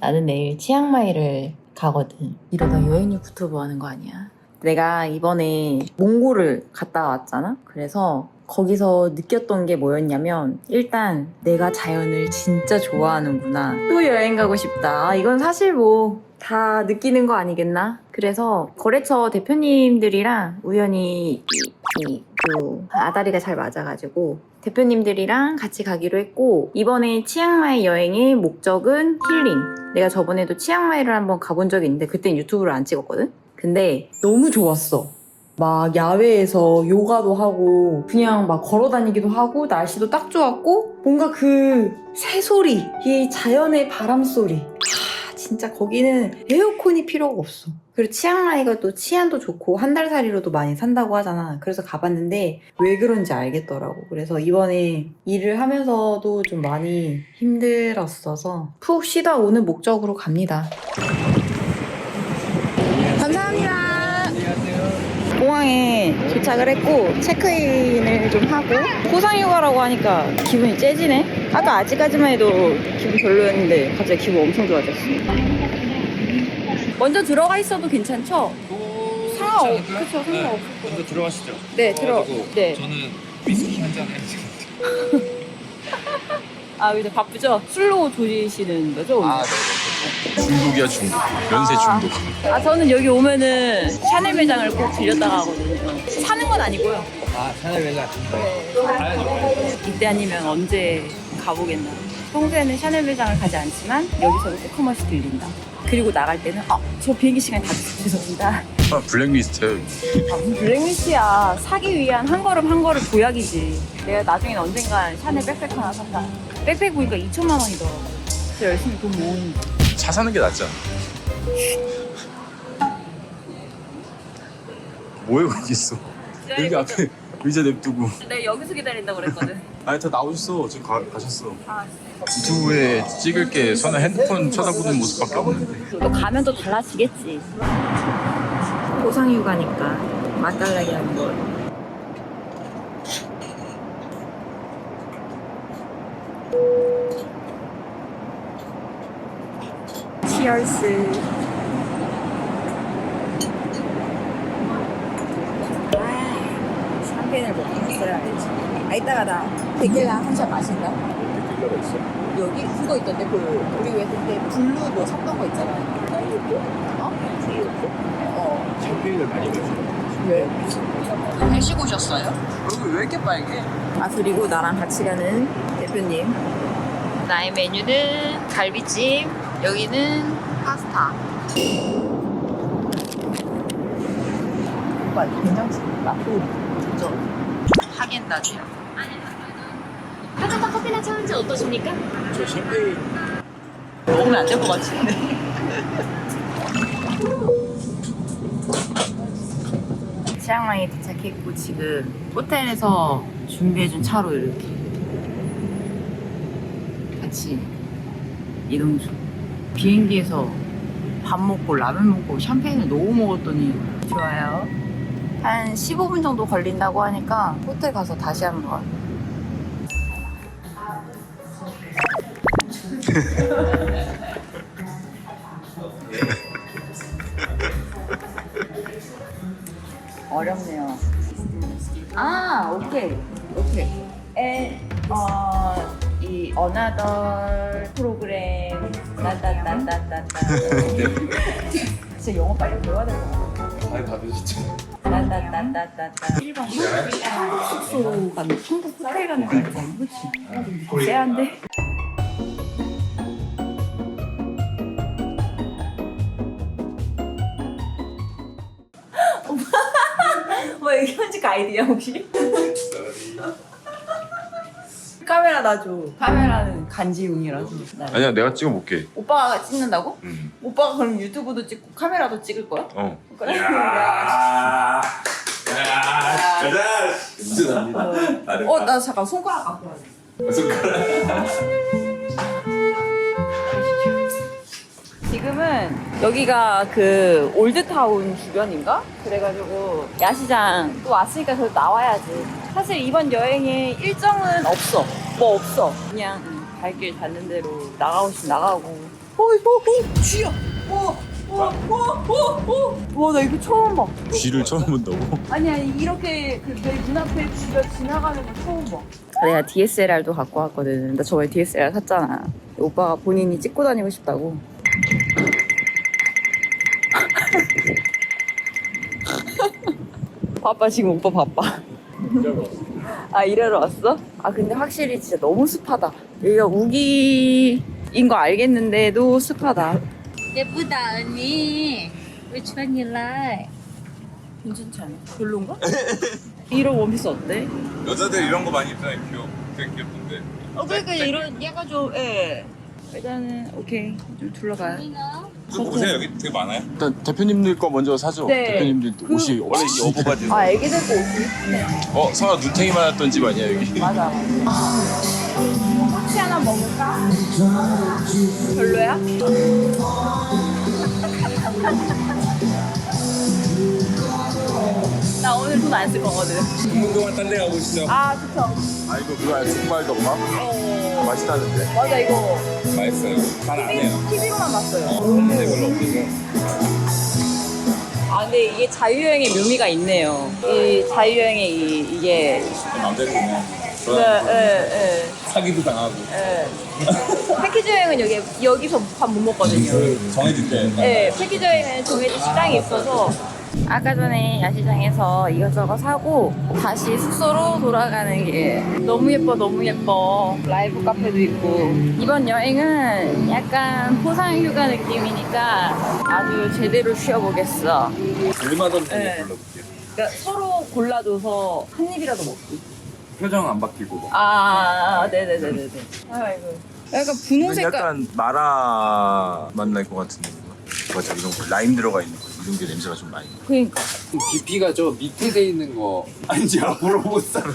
나는 내일 치앙마이를 가거든. 이러다 여행 유튜버 하는 거 아니야? 내가 이번에 몽골을 갔다 왔잖아? 그래서 거기서 느꼈던 게 뭐였냐면 일단 내가 자연을 진짜 좋아하는구나. 또 여행 가고 싶다. 이건 사실 뭐 다 느끼는 거 아니겠나? 그래서 거래처 대표님들이랑 우연히 이, 이, 그 아다리가 잘 맞아가지고 대표님들이랑 같이 가기로 했고 이번에 치앙마이 여행의 목적은 힐링. 내가 저번에도 치앙마이를 한번 가본 적이 있는데 그땐 유튜브를 안 찍었거든? 근데 너무 좋았어. 막 야외에서 요가도 하고 그냥 막 걸어 다니기도 하고 날씨도 딱 좋았고 뭔가 그 새소리 이 자연의 바람 소리 하, 진짜 거기는 에어컨이 필요가 없어. 그리고 치앙마이가 또 치안도 좋고 한 달 살이로도 많이 산다고 하잖아. 그래서 가봤는데 왜 그런지 알겠더라고. 그래서 이번에 일을 하면서도 좀 많이 힘들었어서 푹 쉬다 오는 목적으로 갑니다. 감사합니다. 공항에 도착을 했고 체크인을 좀 하고 고상휴가라고 하니까 기분이 째지네 아까 아직까지만 해도 기분 별로였는데 갑자기 기분 엄청 좋아졌어 먼저 들어가 있어도 괜찮죠? 상관없, 그쵸, 상관 없을 거 먼저 들어가시죠. 네, 들어, 들어가지고 네. 저는 위스키 한 잔에 지금. 아 이제 바쁘죠? 술로 조지시는 거죠 오늘? 아, 네. 중독이야 중독. 연쇄 중독. 아 저는 여기 오면은 샤넬 매장을 꼭 들렸다 가거든요 사는 건 아니고요 아, 샤넬 매장. 네. 가야죠. 이때 아니면 언제 가보겠나. 평소에는 샤넬 매장을 가지 않지만 한 번씩 들린다. 그리고 나갈 때는 아, 저 비행기 시간이 다 됐어. 죄송합니다. 아, 블랙리스트. 아, 무슨 블랙리스트야. 사기 위한 한 걸음 한 걸음 도약이지. 내가 나중엔 언젠간 샤넬 백팩 하나 산다. 백팩 보니까 2천만 원이더라고. 그래서 열심히 돈 모으는 거. 차 사는 게 낫지 않아? 뭐해 거기 있어? 여기 앞에 의자 냅두고. 내가 여기서 기다린다고 그랬거든. 아니 다 나오셨어. 지금 가, 가셨어. 아, 유튜브에 찍을 게 저는 핸드폰 쳐다보는 모습밖에 없는데. 또 가면 또 달라지겠지. 고상휴가니까 맛달라기 하는 거. 치얼스. 아, 샴페인을 있어야지. 아, 이따가 나 데킬라 한 잔 마신다. 댓글가 있어. 여기 그거 있던데 그 우리 왜 그때 블루 뭐 샀던 거 있잖아. 어? 어. 샴페인을 많이 마셔. 왜? 회식 오셨어요? 얼굴 왜 이렇게 빨개? 아 그리고 나랑 같이 가는 대표님. 나의 메뉴는 갈비찜. 여기는 파스타. 오빠 된장찌개 맛도 진짜 하겐다즈요. 따뜻한 커피나 차한잔 어떠십니까? 저 샴페인 먹으면 안 될 것 같은데. 치앙마이에 도착했고 지금 호텔에서 준비해준 차로 이렇게 같이 이동 중. 비행기에서 밥 먹고 라면 먹고 샴페인을 너무 먹었더니 좋아요. 한 15분 정도 걸린다고 하니까 호텔 가서 다시 한번 어렵네요. 아, 오케이. 오케이. 에, 어, 이 another 프로그램 따따따따따따. 진짜 영어 빨리 배워야 될 것 같아. 많이 받으시죠? 따따따따따따. 일반 숙소 가는 한국 호텔 가는 거 있잖아. 그치? 쎄한데? 뭐 이게 현직 아이디야 혹시? 카메라 놔줘. 카메라는 간지용이라서. 나- 아니야 내가 찍어볼게. 오빠가 찍는다고? 음. 오빠가 그럼 유튜브도 찍고 카메라도 찍을 거야? 어. 그래? 야. 가자. 어, 나 잠깐 손가락 갖고 와야 지금은 여기가 그 올드타운 주변인가? 그래가지고 야시장 또 왔으니까 그래도 나와야지. 사실 이번 여행에 일정은 없어. 뭐 없어. 그냥 음, 발길 닿는 대로 나가고 싶으면 나가고 어 이거 어 쥐야. 와와와와와나 이거 처음 봐. 쥐를 처음 본다고? 아니 아니 이렇게 그내 눈 앞에 쥐가 지나가는 거 처음 봐. 내가 DSLR도 갖고 왔거든. 나 저번에 DSLR 샀잖아. 오빠가 본인이 찍고 다니고 싶다고. 바빠 지금 오빠 바빠. 아 일하러 왔어? 아 근데 확실히 진짜 너무 습하다. 여기가 우기인 거 알겠는데도 습하다. 예쁘다 언니. Which one you like? 괜찮지 않아? 별론가? 이런 원피스 어때? 여자들 이런 거 많이 입잖아요. 귀여워. 되게 귀엽던데. 어 그러니까 이런 약간 좀 예. 일단은 오케이 좀 둘러가요. 그 보세요 여기 되게 많아요. 일단 대표님들 거 먼저 사죠. 네. 대표님들 그- 옷이 원래 이 어부바지. 아 애기들 거 옷이? 네. 어 설아 눈탱이 많았던 집 아니야 여기? 맞아. 혹시 하나 먹을까? 별로야? 나 오늘 돈 안 쓸 거거든. 운동을 딴데 가보시죠. 아 좋죠. 아 이거 그거 정말 덮밥? 어 맛있다는데. 맞아 이거 맛있어요. 잘 안 해요. TV로만 봤어요. 없는데 별로 없어서. 아 근데 이게 자유여행의 묘미가 있네요. 이 자유여행의 이, 이게 마음대로 그냥 네, 네, 네, 사기도 당하고. 네. 패키지 여행은 여기 여기서 밥 못 먹거든요. 정해질 때. 네, 패키지 여행은 정해진 시장이 있어서 아까 전에 야시장에서 이것저것 사고 다시 숙소로 돌아가는 게 너무 예뻐 너무 예뻐 라이브 카페도 있고 이번 여행은 약간 포상 휴가 느낌이니까 아주 제대로 쉬어보겠어 얼마든 네. 불러볼게요. 그러니까 서로 골라줘서 한 입이라도 먹기 표정 안 바뀌고. 아 네네네네네 아이고 약간 분홍 색깔 약간 마라 만날 것 같은 느낌. 맞아 이런 거 라임 들어가 있는 거 이런 게 냄새가 좀 많이. 나. 그러니까 깊이가 저 밑에 돼 있는 거 아니지 앞으로 못 살아.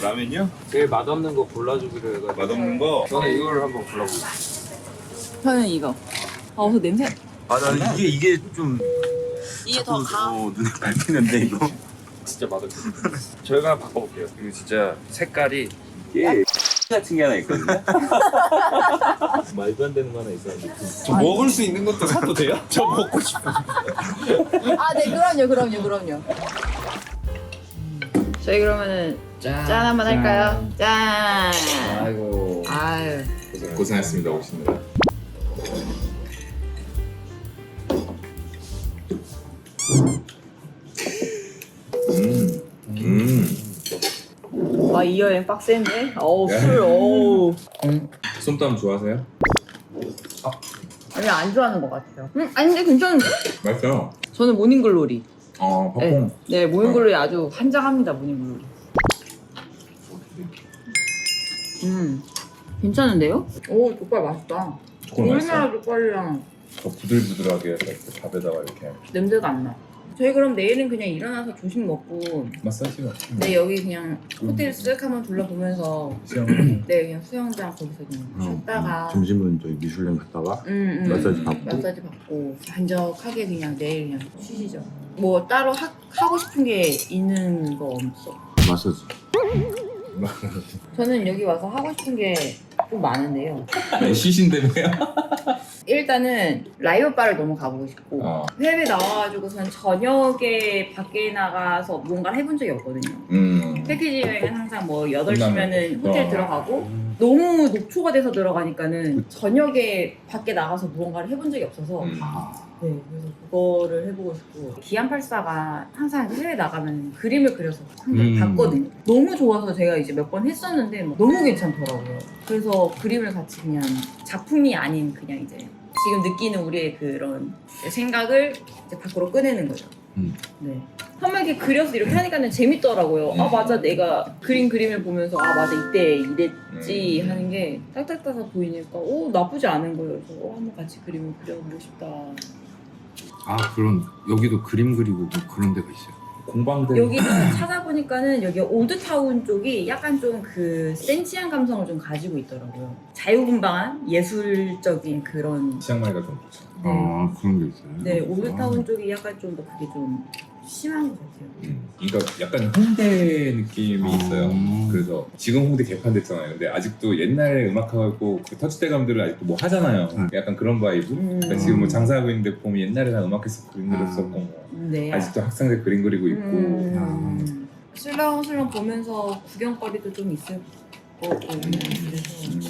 라면요? 제일 맛없는 거 골라주기로 해가지고 맛없는 거. 저는 이걸 한번 골라보고 저는 이거 아 어서 냄새 아 나는 이게 이게 좀 이게 자꾸 어, 눈에 밟히는데 이거. 진짜 맛없어요 저희가 한번 바꿔볼게요 이거 진짜 색깔이 이게 같은 게 하나 있거든요. 말도 안 되는 거 하나 있었는데 저 먹을 수 있는 것도 사도 돼요? 저 먹고 싶어. 아, 네, 그럼요, 그럼요, 그럼요. 저희 그러면은 짠, 한번 할까요? 짠. 아이고 아유. 고생했습니다 오시느라. 이 여행 빡센데? 어우, 술, 어우. 솜땀 좋아하세요? 아니, 안 좋아하는 것 같아요. 음, 아니, 근데 괜찮은데? 맛있어요. 저는 모닝글로리. 어, 네, 팝콘. 네 모닝글로리 아주 환장합니다, 모닝글로리. 음, 괜찮은데요? 오, 족발 맛있다. 족발 맛있어요. 족발이랑 더 부들부들하게 해서 이렇게 밥에다가 이렇게 냄새가 안 나. 저희 그럼 내일은 그냥 일어나서 조식 먹고 마사지가. 네 여기 그냥 호텔 쓱 한번 둘러보면서 수영. 네 그냥 수영장 거기서 그냥 쉬다가 점심은 저희 미슐랭 갔다가 음, 음, 마사지 음, 받고. 마사지 받고 한적하게 그냥 내일 그냥 쉬시죠. 뭐 따로 하, 하고 싶은 게 있는 거 없어. 마사지. 저는 여기 와서 하고 싶은 게 좀 많은데요. 시신되네요. 일단은 라이브 바를 너무 가보고 싶고 어. 해외 나와가지고선 저녁에 밖에 나가서 뭔가를 해본 적이 없거든요. 음. 패키지 여행은 항상 뭐 8시면은 끝나면. 호텔 어. 들어가고 너무 녹초가 돼서 들어가니까는 저녁에 밖에 나가서 무언가를 해본 적이 없어서 음. 네, 그래서 그거를 해보고 싶고 기안84가 항상 해외 나가면 그림을 그려서 항상 음. 봤거든요. 너무 좋아서 제가 이제 몇 번 했었는데 뭐 너무 괜찮더라고요. 그래서 그림을 같이 그냥 작품이 아닌 그냥 이제 지금 느끼는 우리의 그런 생각을 이제 밖으로 꺼내는 거죠. 음. 네. 한번 이렇게 그려서 이렇게 하니까는 재밌더라고요. 아 음. 맞아 내가 그림 그림을 보면서 아 맞아 이때 이랬지 음. 하는 게 딱딱 따서 보이니까 오 나쁘지 않은 거예요. 그래서 어, 한번 같이 그림을 그려보고 싶다. 아 그런 여기도 그림 그리고 뭐 그런 데가 있어요 공방된. 여기 찾아보니까는 여기 올드타운 쪽이 약간 좀 그 센치한 감성을 좀 가지고 있더라고요. 자유분방한 예술적인 그런 치앙마이가 좀 좋죠. 네. 아 그런 게 있어요 네 올드타운 쪽이 약간 좀더 그게 좀 심한 것 같아요. 음, 그러니까 약간 홍대 느낌이 있어요. 음. 그래서 지금 홍대 개판됐잖아요. 근데 아직도 옛날에 음악하고 그 터치대감들을 아직도 뭐 하잖아요. 음. 약간 그런 바이브. 음. 그러니까 지금 뭐 장사하고 있는데 보면 옛날에 다 음악했어 그림 그렸었고 뭐 네. 아직도 학생들 그림 그리고 있고 음. 슬렁슬렁 보면서 구경거리도 좀 있을 거고. 그래서